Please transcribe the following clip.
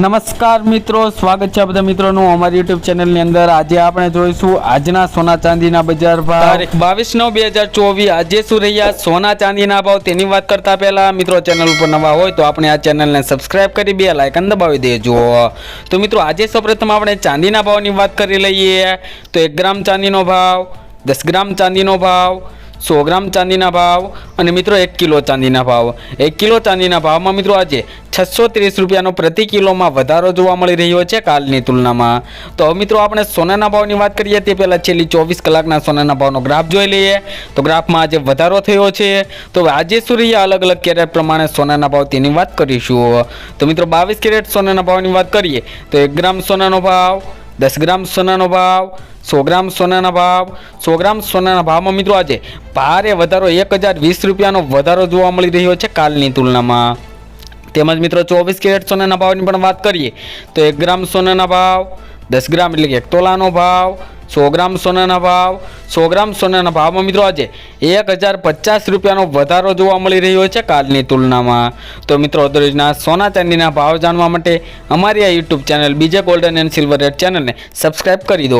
નમસ્કાર મિત્રો, સ્વાગત છે બધા મિત્રોનું અમારી યુટ્યુબ ચેનલની અંદર. આજે આપણે જોઈશું આજના સોના ચાંદીના બજાર ભાવ. તારીખ બાવીસ નવ બે હજાર ચોવીસ. આજે શું રહ્યા? સોના ચાંદીના ભાવ તેની વાત કરતા પહેલા મિત્રો ચેનલ ઉપર નવા હોય તો આપણે આ ચેનલને સબસ્ક્રાઇબ કરી બે લાઇકન દબાવી દેજો. તો મિત્રો, આજે સૌપ્રથમ આપણે ચાંદીના ભાવની વાત કરી લઈએ. તો એક ગ્રામ ચાંદીનો ભાવ, દસ ગ્રામ ચાંદીનો ભાવ સો ગ્રામ ચાંદીના ભાવ અને મિત્રો એક કિલો ચાંદીના ભાવ. એક કિલો ચાંદીના ભાવમાં મિત્રો આજે છસો ત્રીસ રૂપિયાનો પ્રતિ કિલોમાં વધારો જોવા મળી રહ્યો છે કાલની તુલનામાં. તો મિત્રો આપણે સોનાના ભાવની વાત કરીએ તે પહેલાં છેલ્લી ચોવીસ કલાકના સોનાના ભાવનો ગ્રાફ જોઈ લઈએ. તો ગ્રાફમાં આજે વધારો થયો છે. તો આજે શું રહ્યા અલગ અલગ કેરેટ પ્રમાણે સોનાના ભાવ તેની વાત કરીશું. તો મિત્રો બાવીસ કેરેટ સોનાના ભાવની વાત કરીએ તો એક ગ્રામ સોનાનો ભાવ દસ ગ્રામ સોનાનો ભાવ સો ગ્રામ સોનાના ભાવ સો ગ્રામ સોનાના ભાવમાં મિત્રો આજે ભારે વધારો, એક હજાર વીસ રૂપિયાનો વધારો જોવા મળી રહ્યો છે કાલની તુલનામાં. તેમજ મિત્રો ચોવીસ કેરેટ સોનાના ભાવની પણ વાત કરીએ, તો એક ગ્રામ સોનાના ભાવ, દસ ગ્રામ એટલે કે એક તોલાનો ભાવ સો ગ્રામ સોનાના ભાવ, સો ગ્રામ સોનાના ભાવમાં મિત્રો આજે એક હજાર પચાસ રૂપિયાનો વધારો જોવા મળી રહ્યો છે કાલની તુલનામાં. તો મિત્રો, દરરોજના સોના ચાંદીના ભાવ જાણવા માટે અમારી આ YouTube channel BJ golden and silver red ચેનલને સબસ્ક્રાઈબ કરી દો.